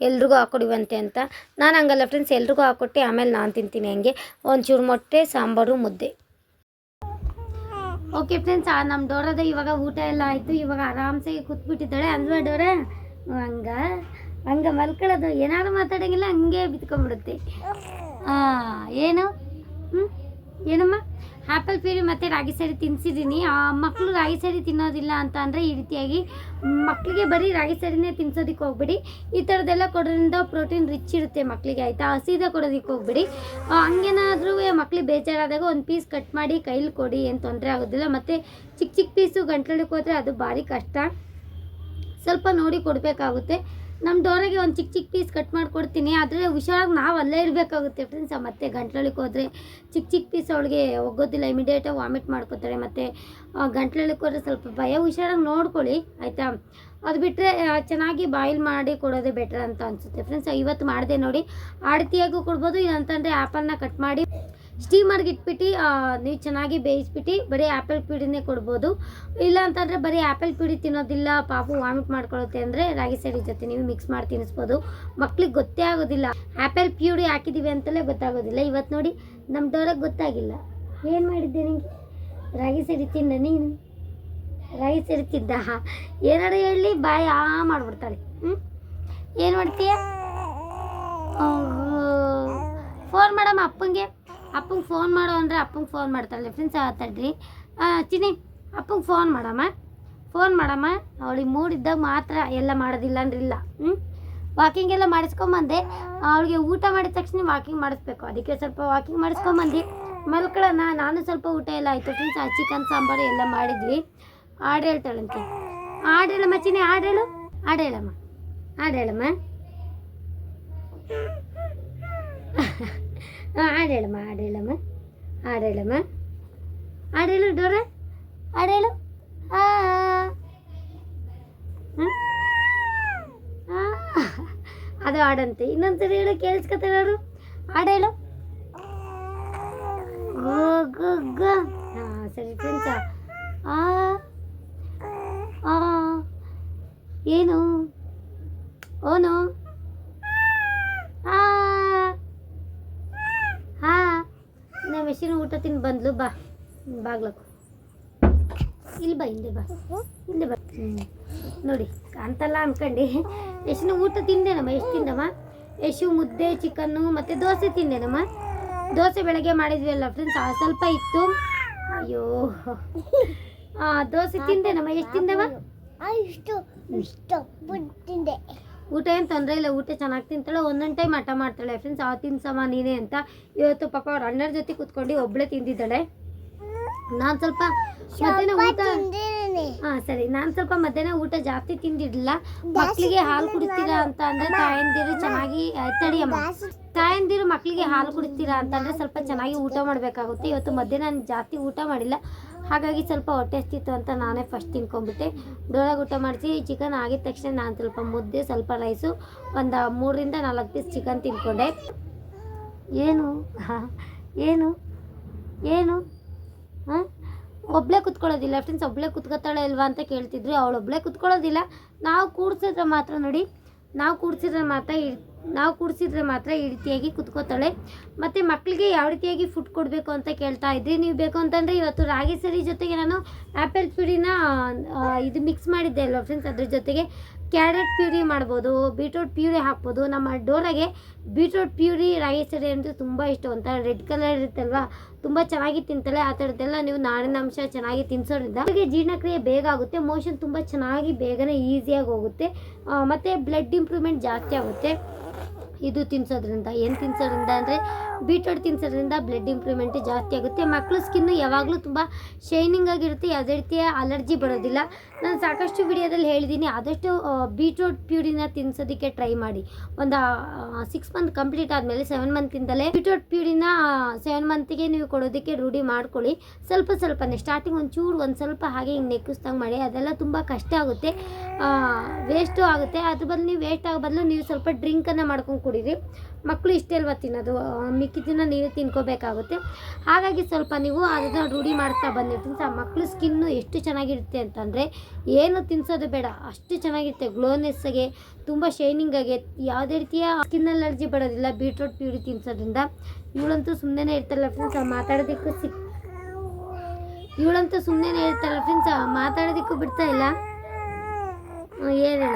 ಎಲ್ರಿಗೂ ಹಾಕೊಡಿವಂತೆ ಅಂತ. ನಾನು ಹಂಗಲ್ಲ ಫ್ರೆಂಡ್ಸ್ ಎಲ್ರಿಗೂ ಹಾಕ್ಕೊಟ್ಟೆ ಆಮೇಲೆ ನಾನು ತಿಂತೀನಿ ಹಂಗೆ. ಒಂಚೂರು ಮೊಟ್ಟೆ, ಸಾಂಬಾರು, ಮುದ್ದೆ. ಓಕೆ ಫ್ರೆಂಡ್ಸ್ ನಮ್ಮ ಡೋರದ ಇವಾಗ ಊಟ ಎಲ್ಲ ಆಯಿತು. ಇವಾಗ ಆರಾಮ್ಸೆ ಕೂತ್ಬಿಟ್ಟಿದ್ದಾಳೆ. ಅಲ್ವಾ ಡೋರ? ಹಂಗ? ಹಂಗ ಮಲ್ಕೊಳ್ಳೋದು. ಏನಾದ್ರು ಮಾತಾಡೋಂಗಿಲ್ಲ, ಹಂಗೆ ಬಿತ್ಕೊಂಡ್ಬಿಡುತ್ತೆ. ಆ, ಏನು? ಹ್ಞೂ ಏನಮ್ಮ? ಆ್ಯಪಲ್ ಪೀರಿ ಮತ್ತು ರಾಗಿ ಸರಿ ತಿನ್ಸಿದ್ದೀನಿ ಆ ಮಕ್ಕಳು ರಾಗಿ ಸರಿ ತಿನ್ನೋದಿಲ್ಲ ಅಂತ ಅಂದರೆ ಈ ರೀತಿಯಾಗಿ ಮಕ್ಕಳಿಗೆ ಬರೀ ರಾಗಿ ಸರಿನೇ ತಿನ್ಸೋದಕ್ಕೆ ಹೋಗ್ಬಿಡಿ. ಈ ಥರದ್ದೆಲ್ಲ ಕೊಡೋದ್ರಿಂದ ಪ್ರೋಟೀನ್ ರಿಚ್ ಇರುತ್ತೆ ಮಕ್ಕಳಿಗೆ ಆಯಿತಾ? ಹಸಿದ ಕೊಡೋದಕ್ಕೆ ಹೋಗ್ಬಿಡಿ. ಹಂಗೇನಾದರೂ ಮಕ್ಕಳಿಗೆ ಬೇಜಾರಾದಾಗ ಒಂದು ಪೀಸ್ ಕಟ್ ಮಾಡಿ ಕೈಲಿ ಕೊಡಿ, ಏನು ತೊಂದರೆ ಆಗೋದಿಲ್ಲ. ಮತ್ತು ಚಿಕ್ಕ ಚಿಕ್ಕ ಪೀಸು ಗಂಟ್ಲಕ್ಕೆ ಹೋದರೆ ಅದು ಭಾರಿ ಕಷ್ಟ. ಸ್ವಲ್ಪ ನೋಡಿ ಕೊಡಬೇಕಾಗುತ್ತೆ. ನಮ್ಮ ಡೋರಿಗೆ ಒಂದು ಚಿಕ್ಕ ಚಿಕ್ಕ ಪೀಸ್ ಕಟ್ ಮಾಡಿಕೊಡ್ತೀನಿ. ಆದರೆ ಹುಷಾರಾಗಿ ನಾವು ಅಲ್ಲೇ ಇರಬೇಕಾಗುತ್ತೆ ಫ್ರೆಂಡ್ಸ್ ಮತ್ತೆ ಗಂಟ್ಲೊಳಗೆ ಹೋದರೆ ಚಿಕ್ಕ ಚಿಕ್ಕ ಪೀಸ್ ಅವಳಿಗೆ ಒಗ್ಗೋದಿಲ್ಲ ಇಮಿಡಿಯೇಟಾಗಿ ವಾಮಿಟ್ ಮಾಡ್ಕೋತಾರೆ ಮತ್ತು ಗಂಟ್ಲೊಳಗೆ ಹೋದರೆ ಸ್ವಲ್ಪ ಭಯ, ಹುಷಾರಾಗಿ ನೋಡ್ಕೊಳ್ಳಿ, ಆಯಿತಾ? ಅದು ಬಿಟ್ಟರೆ ಚೆನ್ನಾಗಿ ಬಾಯ್ಲ್ ಮಾಡಿ ಕೊಡೋದೇ ಬೆಟರ್ ಅಂತ ಅನಿಸುತ್ತೆ. ಫ್ರೆಂಡ್ಸ್ ಇವತ್ತು ಮಾಡಿದೆ ನೋಡಿ. ಆಡ್ತಿಯಾಗೂ ಕೊಡ್ಬೋದು, ಇಲ್ಲಂತಂದರೆ ಆ್ಯಪಲ್ನ ಕಟ್ ಮಾಡಿ ಸ್ಟೀಮರ್ಗೆ ಇಟ್ಬಿಟ್ಟು ನೀವು ಚೆನ್ನಾಗಿ ಬೇಯಿಸ್ಬಿಟ್ಟು ಬರೀ ಆ್ಯಪಲ್ ಪೀಡಿನೇ ಕೊಡ್ಬೋದು. ಇಲ್ಲ ಅಂತಂದರೆ ಬರೀ ಆ್ಯಪಲ್ ಪೀಡಿ ತಿನ್ನೋದಿಲ್ಲ, ಪಾಪು ವಾಮಿಟ್ ಮಾಡ್ಕೊಳ್ಳುತ್ತೆ ಅಂದರೆ ರಾಗಿ ಸೈಡಿ ಜೊತೆ ನೀವು ಮಿಕ್ಸ್ ಮಾಡಿ ತಿನ್ನಿಸ್ಬೋದು. ಮಕ್ಳಿಗೆ ಗೊತ್ತೇ ಆಗೋದಿಲ್ಲ. ಆ್ಯಪಲ್ ಪ್ಯೂಡಿ ಹಾಕಿದ್ದೀವಿ ಅಂತಲೇ ಗೊತ್ತಾಗೋದಿಲ್ಲ. ಇವತ್ತು ನೋಡಿ ನಮ್ಮ ಡೋರಿಗೆ ಗೊತ್ತಾಗಿಲ್ಲ. ಏನು ಮಾಡಿದ್ದೆ ನಿಂಗೆ? ರಾಗಿ ಸರಿ ತಿಂದ ನೀನು? ರಾಗಿ ಸರಿ ತಿಂದ? ಎರಡು ಹೇಳಿ ಬಾಯಿ ಆ ಮಾಡ್ಬಿಡ್ತಾಳೆ. ಹ್ಞೂ ಏನು ಮಾಡ್ತೀಯ? ಫೋನ್ ಮಾಡಮ್ಮ ಅಪ್ಪಂಗೆ. ಅಪ್ಪಂಗೆ ಫೋನ್ ಮಾಡು ಅಂದರೆ ಅಪ್ಪಂಗೆ ಫೋನ್ ಮಾಡ್ತಾಳೆ ಫ್ರೆಂಡ್ಸ್ ತಡ್ರಿ ಚಿನಿ ಅಪ್ಪಂಗೆ ಫೋನ್ ಮಾಡಮ್ಮ. ಫೋನ್ ಮಾಡಮ್ಮ. ಅವಳಿಗೆ ಮೂಡಿದ್ದಾಗ ಮಾತ್ರ ಎಲ್ಲ ಮಾಡೋದಿಲ್ಲ ಅಂದ್ರೆ ಇಲ್ಲ. ಹ್ಞೂ ವಾಕಿಂಗ್ ಎಲ್ಲ ಮಾಡಿಸ್ಕೊಂಬಂದೆ. ಅವಳಿಗೆ ಊಟ ಮಾಡಿದ ತಕ್ಷಣ ವಾಕಿಂಗ್ ಮಾಡಿಸ್ಬೇಕು. ಅದಕ್ಕೆ ಸ್ವಲ್ಪ ವಾಕಿಂಗ್ ಮಾಡಿಸ್ಕೊಂಬಂದು. ಮಲ್ಕೊಳ್ಳೋಣ. ನಾನು ಸ್ವಲ್ಪ ಊಟ ಎಲ್ಲ ಆಯಿತು. ಫ್ರೆಂಡ್ಸ್ ಆ ಚಿಕನ್ ಸಾಂಬಾರು ಎಲ್ಲ ಮಾಡಿದ್ವಿ. ಆಡ್ರ್ ಹೇಳ್ತಾಳಂತೆ ಆಡ್ರ್ ಹೇಳಮ್ಮ ಚಿನಿ ಆಡ್ರ್ ಹೇಳು. ಆಡ್ರ್ ಹೇಳಮ್ಮ. ಆಡ್ರ್ ಹೇಳಮ್ಮ. ಹಾಂ ಹಾಡು ಹೇಳಮ್ಮ ಹಾಡು ಹೇಳಮ್ಮ ಹಾಡು ಹೇಳಮ್ಮ ಹಾಡು ಹೇಳು ಡೋರ. ಅದು ಹಾಡಂತೆ ಇನ್ನೊಂದ್ಸರಿ ಹೇಳು ಕೇಳಿಸ್ಕೊತಾರೆ ಅವರು ಹಾಡು ಹೇಳು ಹಾಂ ಸರಿ ಆ ಆ ಏನು ಓನು ಆ ಹಾ ನಮ್ಮ ಮೆಷಿನ ಊಟ ತಿಂದು ಬಂದ್ಲು, ಬಾ. ಬಾಗ್ಲಕ್ಕು ಇಲ್ಲಿ ಬಾ, ಹಿಂದೆ ಬಾ. ಇಲ್ಲೇ ಬಾ. ನೋಡಿ ಅಂತಲ್ಲ ಅನ್ಕಂಡಿ. ಯಶಿನ ಊಟ ತಿಂದೇನಮ್ಮ, ಎಷ್ಟು ತಿಂದಮ್ಮ? ಯಶು ಮುದ್ದೆ, ಚಿಕನ್ನು ಮತ್ತು ದೋಸೆ ತಿಂದೇನಮ್ಮ? ದೋಸೆ ಬೆಳಗ್ಗೆ ಮಾಡಿದ್ವಿ ಅಲ್ಲ ಫ್ರೆಂಡ್ಸ್ ಸ್ವಲ್ಪ ಇತ್ತು. ಅಯ್ಯೋ. ಹಾಂ ದೋಸೆ ತಿಂದೇನಮ್ಮ, ಎಷ್ಟು ತಿಂದವ? ಇಷ್ಟು ಇಷ್ಟು ಬಿಟ್ಟಿದ್ದೆ ಊಟ ಏನು ತೊಂದರೆ ಇಲ್ಲ ಊಟ ಚೆನ್ನಾಗಿ ತಿಂತಾಳೆ ಒಂದೊಂದು ಟೈಮ್ ಹಠ ಮಾಡ್ತಾಳೆ. ಫ್ರೆಂಡ್ಸ್ ಆ ತಿನ್ಸಮ್ಮ ನೀನೇ ಅಂತ ಇವತ್ತು ಪಾಪ ಅವ್ರ ಅಣ್ಣರ ಜೊತೆ ಕೂತ್ಕೊಂಡು ಒಬ್ಳೆ ತಿಂದಿದ್ದಾಳೆ. ನಾನು ಸ್ವಲ್ಪ ಮಧ್ಯಾಹ್ನ ಊಟ ಹಾ ಸರಿ. ನಾನು ಸ್ವಲ್ಪ ಮಧ್ಯಾಹ್ನ ಊಟ ಜಾಸ್ತಿ ತಿಂದಿರ್ಲಿಲ್ಲ. ಮಕ್ಕಳಿಗೆ ಹಾಲು ಕುಡಿತೀರಾ ಅಂತ ಅಂದ್ರೆ ತಾಯಂದಿರು ಚೆನ್ನಾಗಿ ತಡಿಯಮ್ಮ ತಾಯಂದಿರು ಮಕ್ಕಳಿಗೆ ಹಾಲು ಕುಡಿಸ್ತೀರಾ ಅಂತಂದ್ರೆ ಸ್ವಲ್ಪ ಚೆನ್ನಾಗಿ ಊಟ ಮಾಡಬೇಕಾಗುತ್ತೆ. ಇವತ್ತು ಮಧ್ಯಾಹ್ನ ನಾನು ಜಾಸ್ತಿ ಊಟ ಮಾಡಿಲ್ಲ. ಹಾಗಾಗಿ ಸ್ವಲ್ಪ ಹೊಟ್ಟೆ ಹಸ್ತಿತ್ತು ಅಂತ ನಾನೇ ಫಸ್ಟ್ ತಿನ್ಕೊಂಬಿಟ್ಟೆ ಡೋಳಾಗ ಊಟ ಮಾಡಿಸಿ ಚಿಕನ್ ಆಗಿದ ತಕ್ಷಣ ನಾನು ಸ್ವಲ್ಪ ಮುದ್ದೆ, ಸ್ವಲ್ಪ ರೈಸು ಒಂದು ಮೂರರಿಂದ ನಾಲ್ಕು ಪೀಸ್ ಚಿಕನ್ ತಿನ್ಕೊಂಡೆ. ಏನು? [laughs] ಏನು? ಏನು? ಹಾಂ? ಒಬ್ಬಳೇ ಕುತ್ಕೊಳ್ಳೋದಿಲ್ಲ. ಫ್ರೆಂಡ್ಸ್ ಒಬ್ಬಳೇ ಕುತ್ಕೋತಾಳೆ ಇಲ್ವಾ ಅಂತ ಕೇಳ್ತಿದ್ರು. ಅವಳು ಒಬ್ಬಳೇ ಕುತ್ಕೊಳ್ಳೋದಿಲ್ಲ. ನಾವು ಕೂಡ್ಸಿದ್ರೆ ಮಾತ್ರ ನೋಡಿ. ನಾವು ಕೂಡಿಸಿದ್ರೆ ಮಾತ್ರ ನಾವು ಕೂಡಿಸಿದ್ರೆ ಮಾತ್ರ ಈ ರೀತಿಯಾಗಿ ಕುತ್ಕೋತಾಳೆ. ಮತ್ತು ಮಕ್ಕಳಿಗೆ ಯಾವ ರೀತಿಯಾಗಿ ಫುಡ್ ಕೊಡಬೇಕು ಅಂತ ಕೇಳ್ತಾ ಇದ್ರಿ? ನೀವು ಬೇಕು ಅಂತಂದರೆ ಇವತ್ತು ರಾಗಿ ಸರಿ ಜೊತೆಗೆ ನಾನು ಆ್ಯಪಲ್ ಪುಡಿನ ಇದು ಮಿಕ್ಸ್ ಮಾಡಿದ್ದೆ ಅಲ್ವಾ ಫ್ರೆಂಡ್ಸ್ ಅದ್ರ ಜೊತೆಗೆ ಕ್ಯಾರೆಟ್ ಪ್ಯೂರಿ ಮಾಡ್ಬೋದು, ಬೀಟ್ರೂಟ್ ಪ್ಯೂರಿ ಹಾಕ್ಬೋದು. ನಮ್ಮ ಡೋರಾಗೆ ಬೀಟ್ರೂಟ್ ಪ್ಯೂರಿ ರೈಸ್ ಸರಿ ಅಂದರೆ ತುಂಬ ಇಷ್ಟ ಅಂತ. ರೆಡ್ ಕಲರ್ ಇರುತ್ತಲ್ವಾ? ತುಂಬ ಚೆನ್ನಾಗಿ ತಿಂತಾಳೆ ಆ ಥರದ್ದೆಲ್ಲ ನೀವು ನಾರಿನಾಂಶ ಚೆನ್ನಾಗಿ ತಿನ್ಸೋದ್ರಿಂದ ಅವರಿಗೆ ಜೀರ್ಣಕ್ರಿಯೆ ಬೇಗ ಆಗುತ್ತೆ. ಮೋಷನ್ ತುಂಬ ಚೆನ್ನಾಗಿ ಬೇಗನೆ ಈಸಿಯಾಗಿ ಹೋಗುತ್ತೆ. ಮತ್ತೆ ಬ್ಲಡ್ ಇಂಪ್ರೂವ್ಮೆಂಟ್ ಜಾಸ್ತಿ ಆಗುತ್ತೆ. ಇದು ತಿನ್ಸೋದ್ರಿಂದ. ಏನು ತಿನ್ಸೋದ್ರಿಂದ ಅಂದರೆ ಬೀಟ್ರೂಟ್ ತಿನ್ಸೋದ್ರಿಂದ ಬ್ಲಡ್ ಇಂಪ್ರೂವ್ಮೆಂಟ್ ಜಾಸ್ತಿ ಆಗುತ್ತೆ. ಮಕ್ಕಳು ಸ್ಕಿನ್ನು ಯಾವಾಗಲೂ ತುಂಬ ಶೈನಿಂಗ್ ಆಗಿರುತ್ತೆ. ಯಾವುದೇ ರೀತಿಯ ಅಲರ್ಜಿ ಬರೋದಿಲ್ಲ. ನಾನು ಸಾಕಷ್ಟು ವಿಡಿಯೋದಲ್ಲಿ ಹೇಳಿದ್ದೀನಿ. ಆದಷ್ಟು ಬೀಟ್ರೂಟ್ ಪ್ಯೂರಿನ ತಿನ್ಸೋದಕ್ಕೆ ಟ್ರೈ ಮಾಡಿ. ಒಂದು ಸಿಕ್ಸ್ ಮಂತ್ ಕಂಪ್ಲೀಟ್ ಆದಮೇಲೆ ಸೆವೆನ್ ಮಂತಿಂದಲೇ ಬೀಟ್ರೂಟ್ ಪ್ಯೂರಿನ ಸೆವೆನ್ ಮಂತಿಗೆ ನೀವು ಕೊಡೋದಕ್ಕೆ ರೂಢಿ ಮಾಡ್ಕೊಳ್ಳಿ. ಸ್ವಲ್ಪ ಸ್ವಲ್ಪನೇ ಸ್ಟಾರ್ಟಿಂಗ್ ಒಂದು ಚೂರು ಒಂದು ಸ್ವಲ್ಪ ಹಾಗೆ ಹಿಂಗೆ ನೆಕ್ಕಿಸ್ದಂಗೆ ಮಾಡಿ. ಅದೆಲ್ಲ ತುಂಬ ಕಷ್ಟ ಆಗುತ್ತೆ. ವೇಸ್ಟು ಆಗುತ್ತೆ. ಅದ್ರ ಬದಲು ನೀವು ವೇಸ್ಟ್ ಆಗೋ ಬದಲು ನೀವು ಸ್ವಲ್ಪ ಡ್ರಿಂಕನ್ನು ಮಾಡ್ಕೊಂಡು ಕುಡೀರಿ ಮಕ್ಕಳು ಇಷ್ಟೇ ಅಲ್ವಾ ತಿನ್ನೋದು? ಮಿಕ್ಕಿದ್ದಿನ ನೀವೇ ತಿನ್ಕೋಬೇಕಾಗುತ್ತೆ. ಹಾಗಾಗಿ ಸ್ವಲ್ಪ ನೀವು ಅದನ್ನು ರೂಢಿ ಮಾಡ್ತಾ ಬಂದಿರ್ತೀನಿ ಸಹ ಮಕ್ಕಳು ಸ್ಕಿನ್ನು ಎಷ್ಟು ಚೆನ್ನಾಗಿರುತ್ತೆ ಅಂತಂದರೆ ಏನು ತಿನ್ಸೋದು ಬೇಡ, ಅಷ್ಟು ಚೆನ್ನಾಗಿರುತ್ತೆ. ಗ್ಲೋನೆಸ್ಸಾಗೆ ತುಂಬ ಶೈನಿಂಗ್ ಆಗಿ, ಯಾವುದೇ ರೀತಿಯ ಸ್ಕಿನ್ ಅಲರ್ಜಿ ಬರೋದಿಲ್ಲ ಬೀಟ್ರೂಟ್ ಪ್ಯೂರಿ ತಿನ್ಸೋದ್ರಿಂದ. ಇವಳಂತೂ ಸುಮ್ಮನೆ ಇರ್ತಾರಲ್ಲ ಫ್ರೆಂಡ್ಸ್ ಮಾತಾಡೋದಕ್ಕೂ ಸಿಕ್ ಇವಳಂತೂ ಸುಮ್ಮನೆ ಇರ್ತಾರಲ್ಲ ಫ್ರೆಂಡ್ಸ್ ಮಾತಾಡೋದಕ್ಕೂ ಬಿಡ್ತಾ ಇಲ್ಲ? ಏನು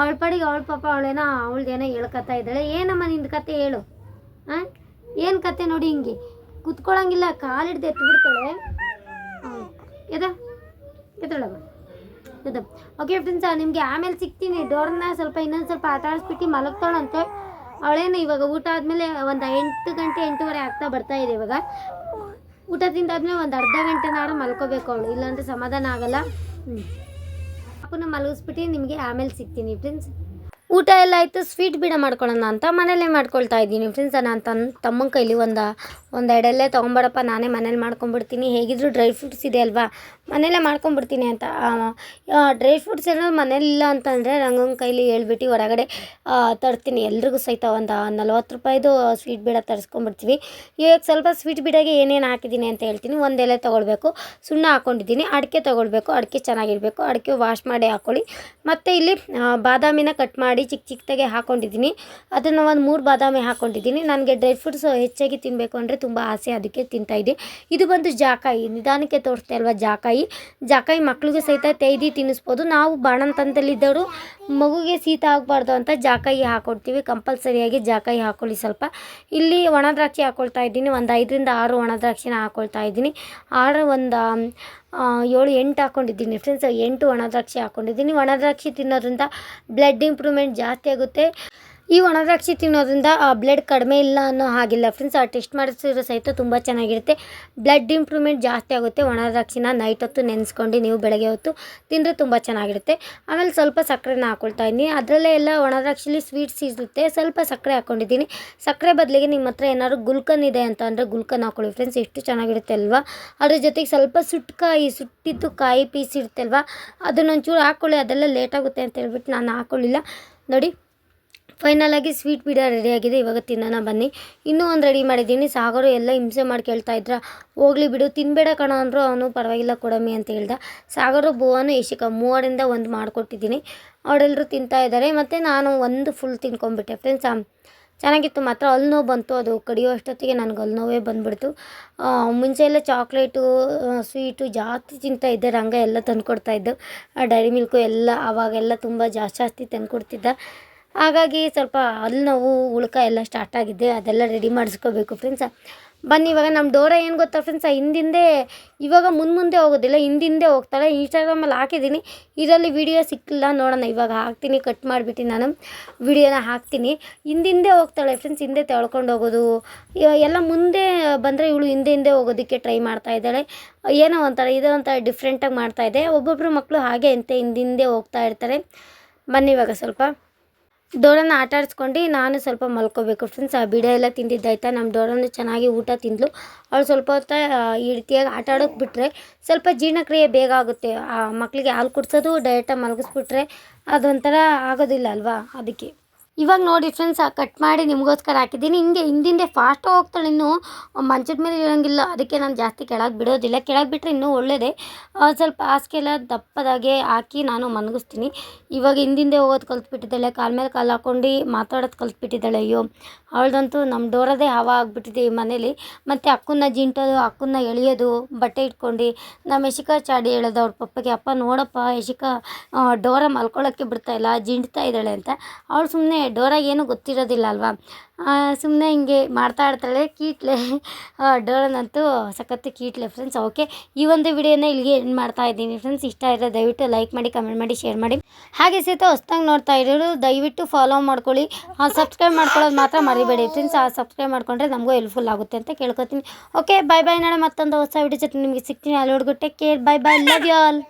ಅವಳ ಪಾಡಿಗೆ ಅವಳ ಪಾಪ ಅವಳೇನೋ ಅವಳದೇನೋ ಹೇಳ್ಕೊತಾ ಇದ್ದಾಳೆ. ಏನಮ್ಮ ನಿಂದು ಕತೆ ಹೇಳು? ಹಾಂ ಏನು ಕತೆ ನೋಡಿ ಹಿಂಗೆ? ಕುತ್ಕೊಳ್ಳೋಂಗಿಲ್ಲ ಕಾಲು ಹಿಡ್ದು ಎತ್ತು ಬಿಡ್ತಾಳೆ ಎದ? ಎದ್ದಳಮ್ಮ ಎದ. ಓಕೆ ಫ್ರೆಂಡ್ಸ್ ನಿಮಗೆ ಆಮೇಲೆ ಸಿಗ್ತೀನಿ. ಡೋರ್ನ ಸ್ವಲ್ಪ ಇನ್ನೊಂದು ಸ್ವಲ್ಪ ಆಟ ಆಡಿಸ್ಬಿಟ್ಟು ಮಲಗ್ತಾಳಂತೆ ಅವಳೇನು ಇವಾಗ ಊಟ ಆದಮೇಲೆ ಒಂದು ಎಂಟು ಗಂಟೆ, ಎಂಟೂವರೆ ಆಗ್ತಾ ಬರ್ತಾ ಇದೆ ಇವಾಗ. ಊಟ ತಿಂದಾದ್ಮೇಲೆ ಒಂದು ಅರ್ಧ ಗಂಟೆನಾರು ಮಲ್ಕೋಬೇಕು ಅವಳು. ಇಲ್ಲಾಂದರೆ ಸಮಾಧಾನ ಆಗಲ್ಲ. ಹ್ಞೂ ಪಾಪುನ ಮಲಗಿಸ್ಬಿಟ್ಟು ನಿಮಗೆ ಆಮೇಲೆ ಸಿಗ್ತೀನಿ ಫ್ರೆಂಡ್ಸ್. ಊಟ ಎಲ್ಲ ಆಯಿತು ಸ್ವೀಟ್ ಬೀಡ ಮಾಡ್ಕೊಳ್ಳೋಣ ಅಂತ ಮನೇಲೇ ಮಾಡ್ಕೊಳ್ತಾ ಇದ್ದೀನಿ. ಫ್ರೆಂಡ್ಸ್ ನಾನು ತನ್ನ ತಮ್ಮನ ಕೈಲಿ ಒಂದು ಒಂದು ಎಡೆಲ್ಲೇ ತೊಗೊಂಬರಪ್ಪ, ನಾನೇ ಮನೇಲಿ ಮಾಡ್ಕೊಂಬಿಡ್ತೀನಿ. ಹೇಗಿದ್ರು ಡ್ರೈ ಫ್ರೂಟ್ಸ್ ಇದೆ ಅಲ್ವಾ? ಮನೇಲೇ ಮಾಡ್ಕೊಂಬಿಡ್ತೀನಿ ಅಂತ. ಡ್ರೈ ಫ್ರೂಟ್ಸ್ ಏನೋ ಮನೇಲಿಲ್ಲ ಅಂತಂದರೆ ರಂಗನ ಕೈಲಿ ಹೇಳ್ಬಿಟ್ಟು ಹೊರಗಡೆ ತರ್ತೀನಿ. ಎಲ್ರಿಗೂ ಸಹಿತ ಒಂದು ನಲ್ವತ್ತು ರೂಪಾಯಿದು ಸ್ವೀಟ್ ಬೀಡ ತರಿಸ್ಕೊಂಬಿಡ್ತೀವಿ. ಇವಾಗ ಸ್ವಲ್ಪ ಸ್ವೀಟ್ ಬೀಡಾಗೆ ಏನೇನು ಹಾಕಿದ್ದೀನಿ ಅಂತ ಹೇಳ್ತೀನಿ. ಒಂದು ಎಲೆ ತೊಗೊಳ್ಬೇಕು, ಸುಣ್ಣ ಹಾಕ್ಕೊಂಡಿದ್ದೀನಿ ಅಡಿಕೆ ತೊಗೊಳ್ಬೇಕು, ಅಡಿಕೆ ಚೆನ್ನಾಗಿರಬೇಕು. ಅಡಿಕೆ ವಾಶ್ ಮಾಡಿ ಹಾಕ್ಕೊಳ್ಳಿ ಮತ್ತು ಇಲ್ಲಿ ಬಾದಾಮಿನ ಕಟ್ ಮಾಡಿ ಚಿಕ್ಕ ಚಿಕ್ಕದಾಗೆ ಹಾಕ್ಕೊಂಡಿದ್ದೀನಿ ಅದನ್ನು ಒಂದು ಮೂರು ಬಾದಾಮಿ ಹಾಕ್ಕೊಂಡಿದ್ದೀನಿ ನನಗೆ ಡ್ರೈ ಫ್ರೂಟ್ಸ್ ಹೆಚ್ಚಾಗಿ ತಿನ್ನಬೇಕು ಅಂದರೆ ತುಂಬ ಆಸೆ, ಅದಕ್ಕೆ ತಿಂತಾಯಿದ್ದೆ ಇದು ಬಂದು ಜಾಕಾಯಿ. ನಿಧಾನಕ್ಕೆ ತೋರಿಸ್ತಾ ಅಲ್ವಾ ಜಾಕಾಯಿ? ಜಾಕಾಯಿ ಮಕ್ಕಳಿಗೆ ಸಹಿತ ತೆಯ್ದು ತಿನ್ನಿಸ್ಬೋದು. ನಾವು ಬಾಣಂತನದಲ್ಲಿದ್ದವರು ಮಗುಗೆ ಶೀತ ಆಗಬಾರ್ದು ಅಂತ ಜಾಕಾಯಿ ಹಾಕ್ಕೊಡ್ತೀವಿ ಕಂಪಲ್ಸರಿಯಾಗಿ ಜಾಕಾಯಿ ಹಾಕ್ಕೊಳ್ಳಿ ಸ್ವಲ್ಪ. ಇಲ್ಲಿ ಒಣ ದ್ರಾಕ್ಷಿ ಹಾಕ್ಕೊಳ್ತಾ ಇದ್ದೀನಿ. ಒಂದು ಐದರಿಂದ ಆರು ಒಣ ದ್ರಾಕ್ಷಿನ ಹಾಕ್ಕೊಳ್ತಾ ಇದ್ದೀನಿ. ಆರು ಒಂದು ಏಳು ಎಂಟು ಹಾಕ್ಕೊಂಡಿದ್ದೀನಿ ಫ್ರೆಂಡ್ಸ್ ಎಂಟು ಒಣ ದ್ರಾಕ್ಷಿ ಹಾಕ್ಕೊಂಡಿದ್ದೀನಿ ಒಣದ್ರಾಕ್ಷಿ ತಿನ್ನೋದ್ರಿಂದ ಬ್ಲಡ್ ಇಂಪ್ರೂವ್ಮೆಂಟ್ ಜಾಸ್ತಿ ಆಗುತ್ತೆ. ಈ ಒಣದ್ರಾಕ್ಷಿ ತಿನ್ನೋದ್ರಿಂದ ಬ್ಲಡ್ ಕಡಿಮೆ ಇಲ್ಲ ಅನ್ನೋ ಹಾಗಿಲ್ಲ. ಫ್ರೆಂಡ್ಸ್ ಆ ಟೆಸ್ಟ್ ಮಾಡಿಸಿದ್ರೆ ಸಹಿತ ತುಂಬ ಚೆನ್ನಾಗಿರುತ್ತೆ. ಬ್ಲಡ್ ಇಂಪ್ರೂವ್ಮೆಂಟ್ ಜಾಸ್ತಿ ಆಗುತ್ತೆ ಒಣದ್ರಾಕ್ಷಿನ. ನೈಟ್ ಹೊತ್ತು ನೆನೆಸ್ಕೊಂಡು ನೀವು ಬೆಳಗ್ಗೆ ಹೊತ್ತು ತಿಂದರೆ ತುಂಬ ಚೆನ್ನಾಗಿರುತ್ತೆ. ಆಮೇಲೆ ಸ್ವಲ್ಪ ಸಕ್ಕರೆನ ಹಾಕ್ಕೊಳ್ತಾ ಇದ್ದೀನಿ. ಅದರಲ್ಲೇ ಎಲ್ಲ ಒಣದ್ರಾಕ್ಷಿಲಿ ಸ್ವೀಟ್ಸ್ ಇರುತ್ತೆ. ಸ್ವಲ್ಪ ಸಕ್ಕರೆ ಹಾಕ್ಕೊಂಡಿದ್ದೀನಿ ಸಕ್ಕರೆ ಬದಲಿಗೆ ನಿಮ್ಮ ಹತ್ರ ಏನಾದ್ರು ಗುಲ್ಕನ್ ಇದೆ ಅಂತ ಅಂದರೆ ಗುಲ್ಕನ್ ಹಾಕೊಳ್ಳಿ. ಫ್ರೆಂಡ್ಸ್ ಎಷ್ಟು ಚೆನ್ನಾಗಿರುತ್ತೆ ಅಲ್ವಾ? ಅದ್ರ ಜೊತೆಗೆ ಸ್ವಲ್ಪ ಸುಟ್ಟಕಾಯಿ ಸುಟ್ಟಿದ್ದು ಕಾಯಿ ಪೀಸ್ ಇರುತ್ತೆ ಅಲ್ವಾ ಅದನ್ನೊಂಚೂರು ಹಾಕ್ಕೊಳ್ಳಿ ಅದೆಲ್ಲ ಲೇಟಾಗುತ್ತೆ ಅಂತ ಹೇಳ್ಬಿಟ್ಟು ನಾನು ಹಾಕ್ಕೊಳ್ಳಿಲ್ಲ ನೋಡಿ. ಫೈನಲ್ ಆಗಿ ಸ್ವೀಟ್ ಬೀಡ ರೆಡಿಯಾಗಿದೆ ಇವಾಗ ತಿನ್ನೋಣ ಬನ್ನಿ. ಇನ್ನೂ ಒಂದು ರೆಡಿ ಮಾಡಿದ್ದೀನಿ. ಸಾಗರು ಎಲ್ಲ ಹಿಂಸೆ ಮಾಡಿ ಕೇಳ್ತಾ ಇದ್ರ. ಹೋಗ್ಲಿ ಬಿಡು. ತಿನ್ನಬೇಡ ಕಣ ಅಂದರು ಅವನು ಪರವಾಗಿಲ್ಲ ಕೊಡಮಿ ಅಂತ ಹೇಳ್ದ. ಸಾಗರು ಬೋವನು ಏಷಿಕ ಮೂವರಿಂದ ಒಂದು ಮಾಡಿಕೊಟ್ಟಿದ್ದೀನಿ. ಅವರೆಲ್ಲರೂ ತಿಂತಾ ಇದ್ದಾರೆ ಮತ್ತು ನಾನು ಒಂದು ಫುಲ್ ತಿನ್ಕೊಂಬಿಟ್ಟೆ ಫ್ರೆಂಡ್ಸ್ ಚೆನ್ನಾಗಿತ್ತು. ಮಾತ್ರ ಅಲ್ಲಿ ಬಂತು. ಅದು ಕಡಿಯೋ ಅಷ್ಟೊತ್ತಿಗೆ ನನಗೆ ಅಲ್ಲಿ ನೋವೇ ಬಂದುಬಿಡ್ತು ಮುಂಚೆ ಎಲ್ಲ ಚಾಕ್ಲೇಟು ಸ್ವೀಟು ಜಾಸ್ತಿ ತಿಂತಾ ಇದ್ದೆ. ರಂಗ ಎಲ್ಲ ತಂದುಕೊಡ್ತಾ ಇದ್ದು. ಡೈರಿ ಮಿಲ್ಕು ಎಲ್ಲ ಆವಾಗೆಲ್ಲ ತುಂಬ ಜಾಸ್ತಿ ಜಾಸ್ತಿ ತಂದುಕೊಡ್ತಿದ್ದ. ಹಾಗಾಗಿ ಸ್ವಲ್ಪ ಅಲ್ಲಿ ನೋವು ಉಳ್ಕ ಎಲ್ಲ ಸ್ಟಾರ್ಟ್ ಆಗಿದೆ ಅದೆಲ್ಲ ರೆಡಿ ಮಾಡಿಸ್ಕೋಬೇಕು ಫ್ರೆಂಡ್ಸ ಬನ್ನಿ, ಇವಾಗ ನಮ್ಮ ಡೋರ ಏನು ಗೊತ್ತಾ ಫ್ರೆಂಡ್ಸ ಹಿಂದಿಂದೆ, ಇವಾಗ ಮುಂದೆ ಮುಂದೆ ಹೋಗೋದಿಲ್ಲ, ಹಿಂದಿಂದೆ ಹೋಗ್ತಾಳೆ ಇನ್ಸ್ಟಾಗ್ರಾಮಲ್ಲಿ ಹಾಕಿದ್ದೀನಿ. ಇದರಲ್ಲಿ ವಿಡಿಯೋ ಸಿಕ್ಕಿಲ್ಲ, ನೋಡೋಣ. ಇವಾಗ ಹಾಕ್ತೀನಿ ಕಟ್ ಮಾಡಿಬಿಟ್ಟು ನಾನು. ವಿಡಿಯೋನ ಹಾಕ್ತೀನಿ. ಹಿಂದಿಂದೆ ಹೋಗ್ತಾಳೆ ಫ್ರೆಂಡ್ಸ್ ಹಿಂದೆ ತೊಳ್ಕೊಂಡು ಹೋಗೋದು. ಎಲ್ಲ ಮುಂದೆ ಬಂದರೆ ಇವಳು ಹಿಂದೆ ಹಿಂದೆ ಹೋಗೋದಕ್ಕೆ ಟ್ರೈ ಮಾಡ್ತಾ ಇದ್ದಾಳೆ. ಏನೋ ಒಂಥರ, ಇದೋ ಒಂಥರ ಡಿಫ್ರೆಂಟಾಗಿ ಇದೆ. ಒಬ್ಬೊಬ್ಬರು ಮಕ್ಕಳು ಹಾಗೆ ಅಂತೆ, ಹಿಂದಿಂದೆ ಹೋಗ್ತಾ ಇರ್ತಾರೆ. ಬನ್ನಿ ಇವಾಗ ಸ್ವಲ್ಪ. ಡೋರನ್ನ ಆಟ ಆಡಿಸ್ಕೊಂಡು ನಾನು ಸ್ವಲ್ಪ ಮಲ್ಕೋಬೇಕು. ಫ್ರೆಂಡ್ಸ್ ಆ ಬಿಡ ಎಲ್ಲ ತಿಂದಿದ್ದಾಯ್ತಾ? ನಮ್ಮ ಡೋರನ್ನು ಚೆನ್ನಾಗಿ ಊಟ ತಿಂದಳು ಅವಳು ಸ್ವಲ್ಪ ಹೊತ್ತ ಈ ರೀತಿಯಾಗಿ ಆಟ ಆಡೋಕೆ ಬಿಟ್ಟರೆ ಸ್ವಲ್ಪ ಜೀರ್ಣಕ್ರಿಯೆ ಬೇಗ ಆಗುತ್ತೆ. ಆ ಮಕ್ಕಳಿಗೆ ಹಾಲು ಕುಡಿಸೋದು ಡೈರೆಕ್ಟಾಗಿ ಮಲಗಿಸ್ಬಿಟ್ರೆ ಅದೊಂಥರ ಆಗೋದಿಲ್ಲ ಅಲ್ವಾ? ಅದಕ್ಕೆ. ಇವಾಗ ನೋಡಿ ಫ್ರೆಂಡ್ಸ್ ಕಟ್ ಮಾಡಿ ನಿಮಗೋಸ್ಕರ ಹಾಕಿದ್ದೀನಿ. ಹಿಂಗೆ ಹಿಂದಿಂದೆ ಫಾಸ್ಟ್ ಹೋಗ್ತಾಳೆ ಇನ್ನೂ. ಮಂಚದ ಮೇಲೆ ಇರೋಂಗಿಲ್ಲ. ಅದಕ್ಕೆ ನಾನು ಜಾಸ್ತಿ ಕೆಳಗೆ ಬಿಡೋದಿಲ್ಲ. ಕೆಳಗೆ ಬಿಟ್ಟರೆ ಇನ್ನೂ ಒಳ್ಳೆಯದೇ ಸ್ವಲ್ಪ ಹಾಸಿಗೆಲ್ಲ ದಪ್ಪದಾಗೆ ಹಾಕಿ ನಾನು ಮನಗಿಸ್ತೀನಿ. ಇವಾಗ ಹಿಂದಿಂದೆ ಹೋಗೋದು ಕಲ್ತ್ಬಿಟ್ಟಿದ್ದಾಳೆ. ಕಾಲ ಮೇಲೆ ಕಾಲು ಹಾಕ್ಕೊಂಡು ಮಾತಾಡೋದು ಕಲ್ತ್ಬಿಟ್ಟಿದ್ದಾಳೆ. ಅಯ್ಯೋ, ಅವಳದಂತೂ ನಮ್ಮ ಡೋರದೇ ಹವಾ ಆಗಿಬಿಟ್ಟಿದೆ ಈ ಮನೇಲಿ. ಮತ್ತು ಅಕ್ಕನ್ನ ಜಿಂಟೋದು, ಅಕ್ಕನ್ನ ಎಳೆಯೋದು, ಬಟ್ಟೆ ಇಟ್ಕೊಂಡು. ನಮ್ಮ ಯಶಿಕಾ ಚಾಡಿ ಹೇಳೋದು ಅವ್ರ ಪಪ್ಪಗೆ, ಅಪ್ಪ ನೋಡಪ್ಪ ಯಶಿಕಾ ಡೋರ ಮಲ್ಕೊಳ್ಳೋಕ್ಕೆ ಬಿಡ್ತಾಯಿಲ್ಲ ಜಿಂಡ್ತಾ ಇದ್ದಾಳೆ ಅಂತ. ಅವಳು ಸುಮ್ಮನೆ ಡೋರ ಏನು ಗೊತ್ತಿರೋದಿಲ್ಲ ಅಲ್ವಾ ಸುಮ್ಮನೆ ಹಿಂಗೆ ಮಾಡ್ತಾ ಇರ್ತಾಳೆ ಕೀಟ್ಲೆ. ಆ, ಡೋರನಂತೂ ಸಖತ್ತು ಕೀಟ್ಲೆ ಫ್ರೆಂಡ್ಸ್ ಓಕೆ ಈ ಒಂದು ವಿಡಿಯೋನ ಇಲ್ಲಿಗೆ ಎಂಡ್ ಮಾಡ್ತಾ ಇದ್ದೀನಿ ಫ್ರೆಂಡ್ಸ್ ಇಷ್ಟ ಇರೋ ದಯವಿಟ್ಟು ಲೈಕ್ ಮಾಡಿ ಕಮೆಂಟ್ ಮಾಡಿ ಶೇರ್ ಮಾಡಿ. ಹಾಗೆ ಸಹಿತ ಹೊಸ್ದಾಗಿ ನೋಡ್ತಾ ಇರೋರು ದಯವಿಟ್ಟು ಫಾಲೋ ಮಾಡ್ಕೊಳ್ಳಿ. ಸಬ್ಸ್ಕ್ರೈಬ್ ಮಾಡ್ಕೊಳ್ಳೋದು ಮಾತ್ರ ಮರಿಬೇಡಿ ಫ್ರೆಂಡ್ಸ್ ಆ ಸಬ್ಸ್ಕ್ರೈಬ್ ಮಾಡ್ಕೊಂಡ್ರೆ ನಮಗೂ ಹೆಲ್ಪ್ಫುಲ್ ಆಗುತ್ತೆ ಅಂತ ಕೇಳ್ಕೊತೀನಿ. ಓಕೆ ಬಾಯ್ ಬಾಯ್ ನಾಳೆ ಮತ್ತೊಂದು ಹೊಸ ವಿಡಿಯೋ ಜೊತೆ ನಿಮಗೆ ಸಿಗ್ತೀನಿ. ಅಲ್ಲಿವರೆಗೂ take care bye bye love you all